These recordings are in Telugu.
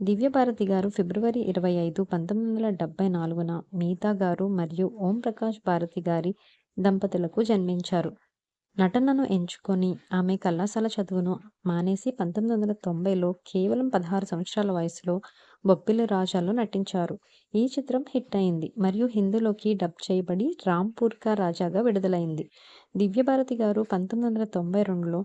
దివ్యభారతి గారు ఫిబ్రవరి ఇరవై ఐదు పంతొమ్మిది వందల డెబ్బై నాలుగున మీతా గారు మరియు ఓం ప్రకాష్ భారతి గారి దంపతులకు జన్మించారు. నటనను ఎంచుకొని ఆమె కళాశాల చదువును మానేసి పంతొమ్మిది వందల తొంభైలో కేవలం పదహారు సంవత్సరాల వయసులో బొబ్బిలి రాజాలో నటించారు. ఈ చిత్రం హిట్ అయింది మరియు హిందీలోకి డబ్ చేయబడి రాంపూర్కా రాజాగా విడుదలైంది. దివ్యభారతి గారు పంతొమ్మిది వందల తొంభై రెండులో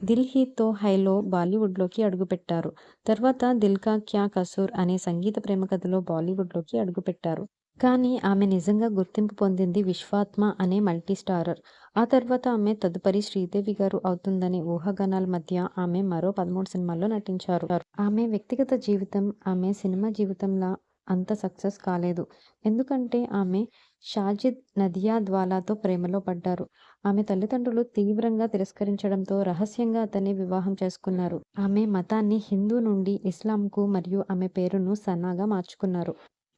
దిల్హీతో తో హైలో బాలీవుడ్లోకి అడుగుపెట్టారు. తర్వాత దిల్కా క్యా కసూర్ అనే సంగీత ప్రేమ కథలో బాలీవుడ్లోకి అడుగుపెట్టారు. కానీ ఆమె నిజంగా గుర్తింపు పొందింది విశ్వాత్మ అనే మల్టీ స్టారర్ ఆ తర్వాత ఆమె తదుపరి శ్రీదేవి గారు అవుతుందనే ఊహాగానాల మధ్య ఆమె మరో పదమూడు సినిమాల్లో నటించారు. ఆమె వ్యక్తిగత జీవితం ఆమె సినిమా జీవితంలా అంత సక్సెస్ కాలేదు. ఎందుకంటే ఆమె షాజిద్ నదియా ద్వాలాతో ప్రేమలో పడ్డారు. ఆమె తల్లిదండ్రులు తీవ్రంగా తిరస్కరించడంతో రహస్యంగా అతన్ని వివాహం చేసుకున్నారు. ఆమె మతాన్ని హిందూ నుండి ఇస్లాంకు మరియు ఆమె పేరును సన్నాగా మార్చుకున్నారు.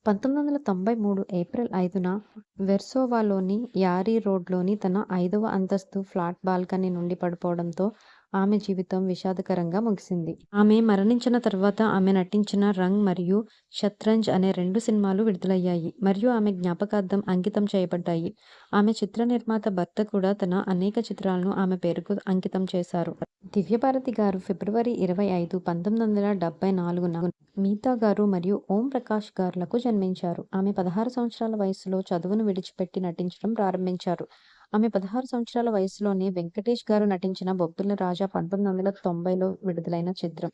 పంతొమ్మిది వందల తొంభై మూడు ఏప్రిల్ ఐదున వెర్సోవాలోని యారీ రోడ్లోని తన ఐదవ అంతస్తు ఫ్లాట్ బాల్కనీ నుండి పడిపోవడంతో ఆమె జీవితం విషాదకరంగా ముగిసింది. ఆమె మరణించిన తర్వాత ఆమె నటించిన రంగ్ మరియు షత్రంజ్ అనే రెండు సినిమాలు విడుదలయ్యాయి మరియు ఆమె జ్ఞాపకార్థం అంకితం చేయబడ్డాయి. ఆమె చిత్ర నిర్మాత భర్త కూడా తన అనేక చిత్రాలను ఆమె పేరుకు అంకితం చేశారు. దివ్యభారతి గారు ఫిబ్రవరి ఇరవై ఐదు పంతొమ్మిది వందల డెబ్బై నాలుగున మీతా గారు మరియు ఓం ప్రకాష్ గారులకు జన్మించారు. ఆమె పదహారు సంవత్సరాల వయసులో చదువును విడిచిపెట్టి నటించడం ప్రారంభించారు. ఆమె పదహారు సంవత్సరాల వయసులోనే వెంకటేష్ గారు నటించిన బొబ్బిల రాజా పంతొమ్మిది వందల తొంభైలో విడుదలైన చిత్రం.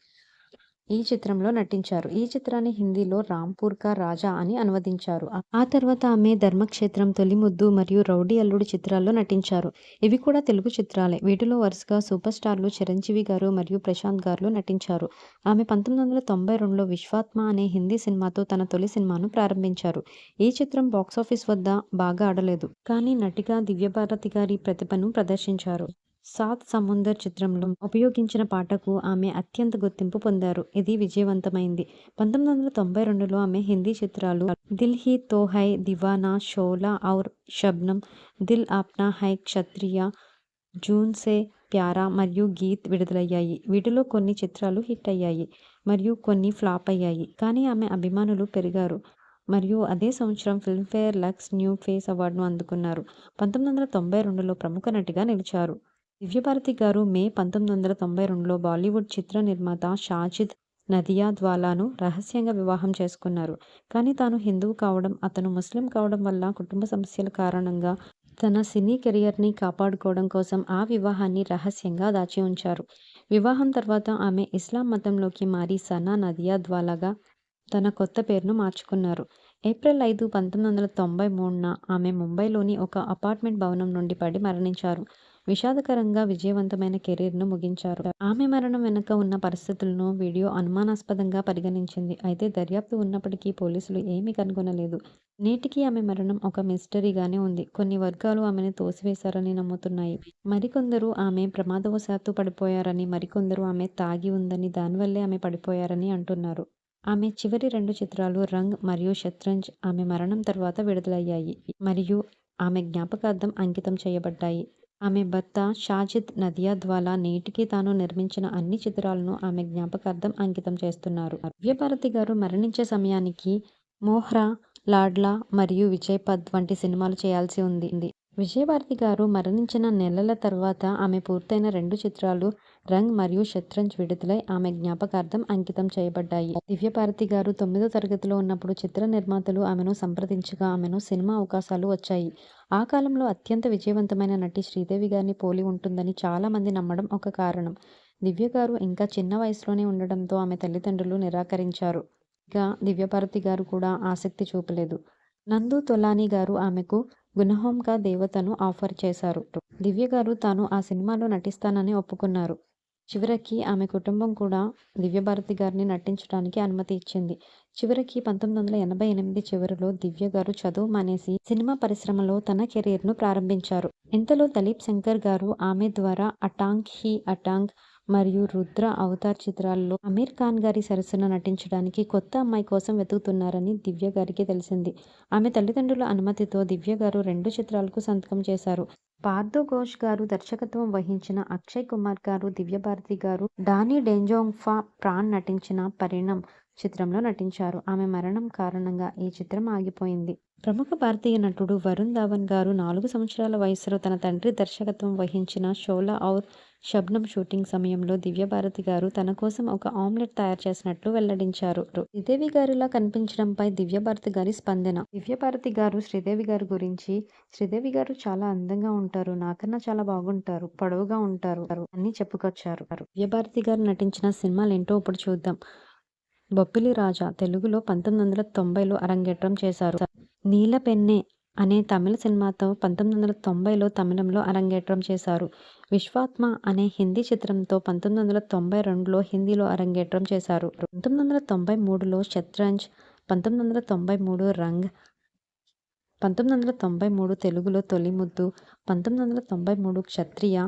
ఈ చిత్రంలో నటించారు. ఈ చిత్రాన్ని హిందీలో రాంపూర్ కా రాజా అని అనువదించారు. ఆ తర్వాత ఆమె ధర్మక్షేత్రం తొలిముద్దు మరియు రౌడీ అల్లుడి చిత్రాల్లో నటించారు. ఇవి కూడా తెలుగు చిత్రాలే. వీటిలో వరుసగా సూపర్ స్టార్లు చిరంజీవి గారు మరియు ప్రశాంత్ గారు నటించారు. ఆమె పంతొమ్మిది వందల తొంభై రెండులో విశ్వాత్మ అనే హిందీ సినిమాతో తన తొలి సినిమాను ప్రారంభించారు. ఈ చిత్రం బాక్సాఫీస్ వద్ద బాగా ఆడలేదు. కానీ నటిగా దివ్యభారతి గారి ప్రతిభను ప్రదర్శించారు. సాత్ సముందర్ చిత్రంలో ఉపయోగించిన పాటకు ఆమె అత్యంత గుర్తింపు పొందారు. ఇది విజయవంతమైంది. పంతొమ్మిది వందల తొంభై రెండులో ఆమె హిందీ చిత్రాలు దిల్ హీ తో హై దివానా షోలా ఔర్ షబ్నం దిల్ ఆప్నా హై క్షత్రియ జూన్ సే ప్యారా మరియు గీత్ విడుదలయ్యాయి. వీటిలో కొన్ని చిత్రాలు హిట్ అయ్యాయి మరియు కొన్ని ఫ్లాప్ అయ్యాయి. కానీ ఆమె అభిమానులు పెరిగారు మరియు అదే సంవత్సరం ఫిల్మ్ఫేర్ లక్స్ న్యూ ఫేస్ అవార్డును అందుకున్నారు. పంతొమ్మిది వందల తొంభై రెండులో ప్రముఖ నటిగా నిలిచారు. దివ్యభారతి గారు మే పంతొమ్మిది వందల తొంభై రెండులో బాలీవుడ్ చిత్ర నిర్మాత షాజిద్ నదియా ద్వాలాను రహస్యంగా వివాహం చేసుకున్నారు. కానీ తాను హిందువు కావడం అతను ముస్లిం కావడం వల్ల కుటుంబ సమస్యల కారణంగా తన సినీ కెరియర్ని కాపాడుకోవడం కోసం ఆ వివాహాన్ని రహస్యంగా దాచి ఉంచారు. వివాహం తర్వాత ఆమె ఇస్లాం మతంలోకి మారి సనా నదియా ద్వాలాగా తన కొత్త పేరును మార్చుకున్నారు. ఏప్రిల్ ఐదు పంతొమ్మిది వందల తొంభై మూడున ఆమె ముంబైలోని ఒక అపార్ట్మెంట్ భవనం నుండి పడి మరణించారు. విషాదకరంగా విజయవంతమైన కెరీర్ను ముగించారు. ఆమె మరణం వెనుక ఉన్న పరిస్థితులను వీడియో అనుమానాస్పదంగా పరిగణించింది. అయితే దర్యాప్తు ఉన్నప్పటికీ పోలీసులు ఏమీ కనుగొనలేదు. నేటికి ఆమె మరణం ఒక మిస్టరీగానే ఉంది. కొన్ని వర్గాలు ఆమెను తోసివేశారని నమ్ముతున్నాయి. మరికొందరు ఆమె ప్రమాదవశాత్తు పడిపోయారని మరికొందరు ఆమె తాగి ఉందని దానివల్లే ఆమె పడిపోయారని అంటున్నారు. ఆమె చివరి రెండు చిత్రాలు రంగ్ మరియు శత్రంజ్ ఆమె మరణం తర్వాత విడుదలయ్యాయి. మరియు ఆమె జ్ఞాపకార్థం అంకితం చేయబడ్డాయి. ఆమె భర్త షాజిద్ నదియాద్వాలా నేటికి తాను నిర్మించిన అన్ని చిత్రాలను ఆమె జ్ఞాపకార్థం అంకితం చేస్తున్నారు. దివ్యభారతి గారు మరణించే సమయానికి మోహ్రా లాడ్లా మరియు విజయ్ పద్ వంటి సినిమాలు చేయాల్సి ఉంది. విజయభారతి గారు మరణించిన నెలల తర్వాత ఆమె పూర్తయిన రెండు చిత్రాలు రంగ్ మరియు శత్రంజ్ విడుదలై ఆమె జ్ఞాపకార్థం అంకితం చేయబడ్డాయి. దివ్యభారతి గారు తొమ్మిదో తరగతిలో ఉన్నప్పుడు చిత్ర నిర్మాతలు ఆమెను సంప్రదించగా ఆమెను సినిమా అవకాశాలు వచ్చాయి. ఆ కాలంలో అత్యంత విజయవంతమైన నటి శ్రీదేవి గారిని పోలి ఉంటుందని చాలా మంది నమ్మడం ఒక కారణం. దివ్య గారు ఇంకా చిన్న వయసులోనే ఉండడంతో ఆమె తల్లిదండ్రులు నిరాకరించారు. ఇక దివ్యభారతి గారు కూడా ఆసక్తి చూపలేదు. నందు తొలాని గారు ఆమెకు గుణహోంకా దేవతను ఆఫర్ చేశారు. దివ్య గారు తాను ఆ సినిమాలో నటిస్తానని ఒప్పుకున్నారు. చివరికి ఆమె కుటుంబం కూడా దివ్యభారతి గారిని నటించడానికి అనుమతి ఇచ్చింది. చివరికి పంతొమ్మిది వందల ఎనభై ఎనిమిది చివరిలో దివ్య గారు చదువు మానేసి సినిమా పరిశ్రమలో తన కెరీర్ను ప్రారంభించారు. ఇంతలో దలీప్ శంకర్ గారు ఆమె ద్వారా అటాంక్ హీ అటాంక్ మరియు రుద్ర అవతార్ చిత్రాల్లో అమీర్ ఖాన్ గారి సరసన నటించడానికి కొత్త అమ్మాయి కోసం వెతుకుతున్నారని దివ్య గారికి తెలిసింది. ఆమె తల్లిదండ్రుల అనుమతితో దివ్య గారు రెండు చిత్రాలకు సంతకం చేశారు. పార్థో ఘోష్ గారు దర్శకత్వం వహించిన అక్షయ్ కుమార్ గారు దివ్యభారతి గారు డానీ డెంజోంగ్ఫా ప్రాణ్ నటించిన పరిణం చిత్రంలో నటించారు. ఆమె మరణం కారణంగా ఈ చిత్రం ఆగిపోయింది. ప్రముఖ భారతీయ నటుడు వరుణ్ ధావన్ గారు నాలుగు సంవత్సరాల వయసులో తన తండ్రి దర్శకత్వం వహించిన షోలా ఔర్ షబ్నం షూటింగ్ సమయంలో దివ్యభారతి గారు తన కోసం ఒక ఆమ్లెట్ తయారు చేసినట్లు వెల్లడించారు. శ్రీదేవి గారిలా కనిపించడంపై దివ్యభారతి గారి స్పందన. దివ్యభారతి గారు శ్రీదేవి గారి గురించి శ్రీదేవి గారు చాలా అందంగా ఉంటారు నాకన్నా చాలా బాగుంటారు పొడవుగా ఉంటారు అని చెప్పుకొచ్చారు. దివ్యభారతి గారు నటించిన సినిమాలు ఏంటో ఇప్పుడు చూద్దాం. బొప్పిలి రాజా తెలుగులో పంతొమ్మిది వందల తొంభైలో అరంగేట్రం చేశారు. నీలపెన్నె అనే తమిళ సినిమాతో పంతొమ్మిది వందల తొంభైలో తమిళంలో అరంగేట్రం చేశారు. విశ్వాత్మ అనే హిందీ చిత్రంతో పంతొమ్మిది వందల తొంభై రెండులో హిందీలో అరంగేట్రం చేశారు. పంతొమ్మిది వందల తొంభై మూడులో శత్రంజ్ పంతొమ్మిది వందల తొంభై మూడు రంగ్ పంతొమ్మిది వందల తొంభై మూడు తెలుగులో తొలిముద్దు పంతొమ్మిది వందల తొంభై మూడు క్షత్రియ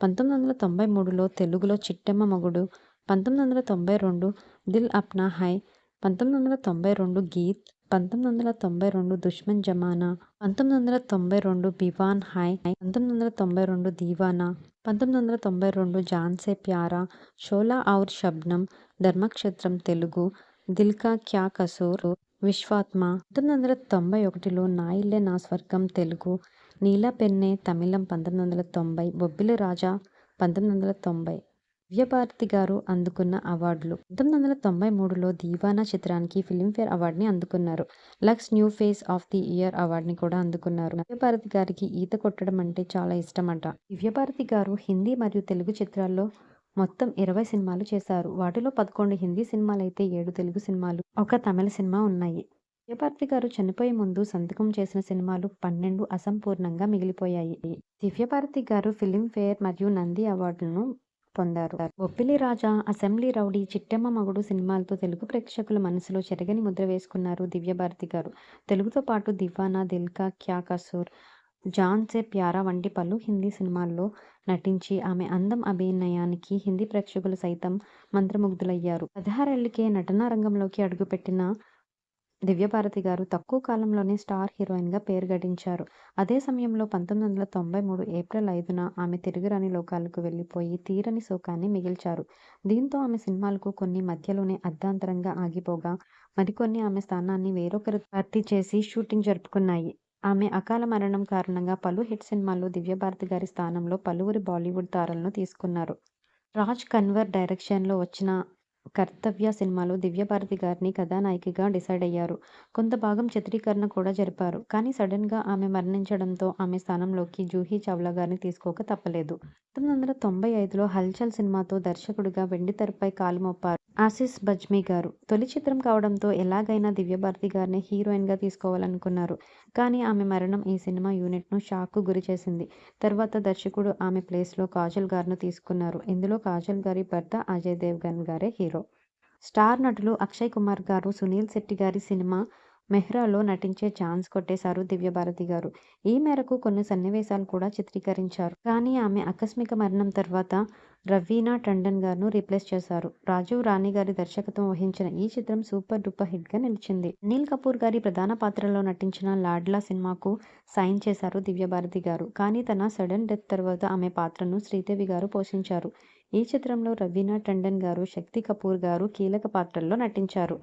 పంతొమ్మిది వందల తొంభై మూడులో తెలుగులో చిట్టెమ్మ మగుడు పంతొమ్మిది వందల తొంభై రెండు దిల్ అప్నా హై పంతొమ్మిది వందల తొంభై రెండు గీత్ పంతొమ్మిది వందల తొంభై రెండు దుష్మన్ జమానా పంతొమ్మిది వందల తొంభై రెండు బివాన్ హై పంతొమ్మిది వందల తొంభై రెండు దీవానా పంతొమ్మిది వందల తొంభై రెండు జాన్సే ప్యారా షోలా ఔర్ శబ్నం ధర్మక్షేత్రం తెలుగు దిల్కా క్యా కసూర్ విశ్వాత్మ పంతొమ్మిది వందల తొంభై ఒకటిలో నా ఇల్లే నా స్వర్గం తెలుగు నీలా పెన్నె తమిళం పంతొమ్మిది వందల తొంభై బొబ్బిలి రాజా పంతొమ్మిది వందల తొంభై దివ్యభారతి గారు అందుకున్న అవార్డులు. పంతొమ్మిది వందల తొంభై మూడులో దీవానా చిత్రానికి ఫిలింఫేర్ అవార్డుని అందుకున్నారు. Lux new face of the year అవార్డుని కూడా అందుకున్నారు. దివ్యభారతి గారికి ఈత కొట్టడం అంటే చాలా ఇష్టమంట. దివ్యభారతి గారు హిందీ మరియు తెలుగు చిత్రాల్లో మొత్తం ఇరవై సినిమాలు చేశారు. వాటిలో పదకొండు హిందీ సినిమాలు అయితే ఏడు తెలుగు సినిమాలు ఒక తమిళ సినిమా ఉన్నాయి. దివ్యభారతి గారు చనిపోయే ముందు సంతకం చేసిన సినిమాలు పన్నెండు అసంపూర్ణంగా మిగిలిపోయాయి. దివ్యభారతి గారు ఫిలింఫేర్ మరియు నంది అవార్డులను పొందారు. బొప్పిలి రాజా అసెంబ్లీ రౌడీ చిట్టెమ్మ మగుడు సినిమాలతో తెలుగు ప్రేక్షకుల మనసులో చెరగని ముద్ర వేసుకున్నారు దివ్యభారతి గారు. తెలుగుతో పాటు దివానా దిల్కా క్యా కసూర్ జాన్ సే ప్యారా వంటి పలు హిందీ సినిమాల్లో నటించి ఆమె అందం అభినయానికి హిందీ ప్రేక్షకులు సైతం మంత్రముగ్ధులయ్యారు. పదహారేళ్ళకే నటనా రంగంలోకి అడుగుపెట్టిన దివ్యభారతి గారు తక్కువ కాలంలోనే స్టార్ హీరోయిన్గా పేరు గడించారు. అదే సమయంలో పంతొమ్మిది వందల తొంభై మూడు ఏప్రిల్ ఐదున ఆమె తిరుగురాని లోకాలకు వెళ్ళిపోయి తీరని శోకాన్ని మిగిల్చారు. దీంతో ఆమె సినిమాలకు కొన్ని మధ్యలోనే అర్ధాంతరంగా ఆగిపోగా మరికొన్ని ఆమె స్థానాన్ని వేరొకరు భర్తీ చేసి షూటింగ్ జరుపుకున్నాయి. ఆమె అకాల మరణం కారణంగా పలు హిట్ సినిమాల్లో దివ్యభారతి గారి స్థానంలో పలువురు బాలీవుడ్ తారలను తీసుకున్నారు. రాజ్ కన్వర్ డైరెక్షన్లో వచ్చిన కర్తవ్య సినిమాలో దివ్యభారతి గారిని కథానాయికగా డిసైడ్ అయ్యారు. కొంత భాగం చిత్రీకరణ కూడా జరిపారు. కానీ సడన్గా ఆమె మరణించడంతో ఆమె స్థానంలోకి జూహీ చావ్లా గారిని తీసుకోక తప్పలేదు. పంతొమ్మిది వందల తొంభై ఐదులో హల్చల్ సినిమాతో దర్శకుడిగా వెండితెరపై కాలు మోపారు ఆశిష్ బజ్మీ గారు. తొలి చిత్రం కావడంతో ఎలాగైనా దివ్యభారతి గారిని హీరోయిన్గా తీసుకోవాలనుకున్నారు. కానీ ఆమె మరణం ఈ సినిమా యూనిట్ను షాక్కు గురి చేసింది. తర్వాత దర్శకుడు ఆమె ప్లేస్లో కాజల్ గారిను తీసుకున్నారు. ఇందులో కాజల్ గారి భర్త అజయ్ దేవ్గన్ గారే హీరో. స్టార్ నటులు అక్షయ్ కుమార్ గారు సునీల్ శెట్టి గారి సినిమా మెహ్రాలో నటించే ఛాన్స్ కొట్టేశారు దివ్యభారతి గారు. ఈ మేరకు కొన్ని సన్నివేశాలు కూడా చిత్రీకరించారు. కానీ ఆమె ఆకస్మిక మరణం తర్వాత రవీనా టండన్ గారును రీప్లేస్ చేశారు. రాజీవ్ రాణి గారి దర్శకత్వం వహించిన ఈ చిత్రం సూపర్ డూపర్ హిట్గా నిలిచింది. అనిల్ కపూర్ గారి ప్రధాన పాత్రలో నటించిన లాడ్లా సినిమాకు సైన్ చేశారు దివ్యభారతి గారు. కానీ తన సడన్ డెత్ తర్వాత ఆమె పాత్రను శ్రీదేవి గారు పోషించారు. ఈ చిత్రంలో రవీనా టండన్ గారు శక్తి కపూర్ గారు కీలక పాత్రల్లో నటించారు.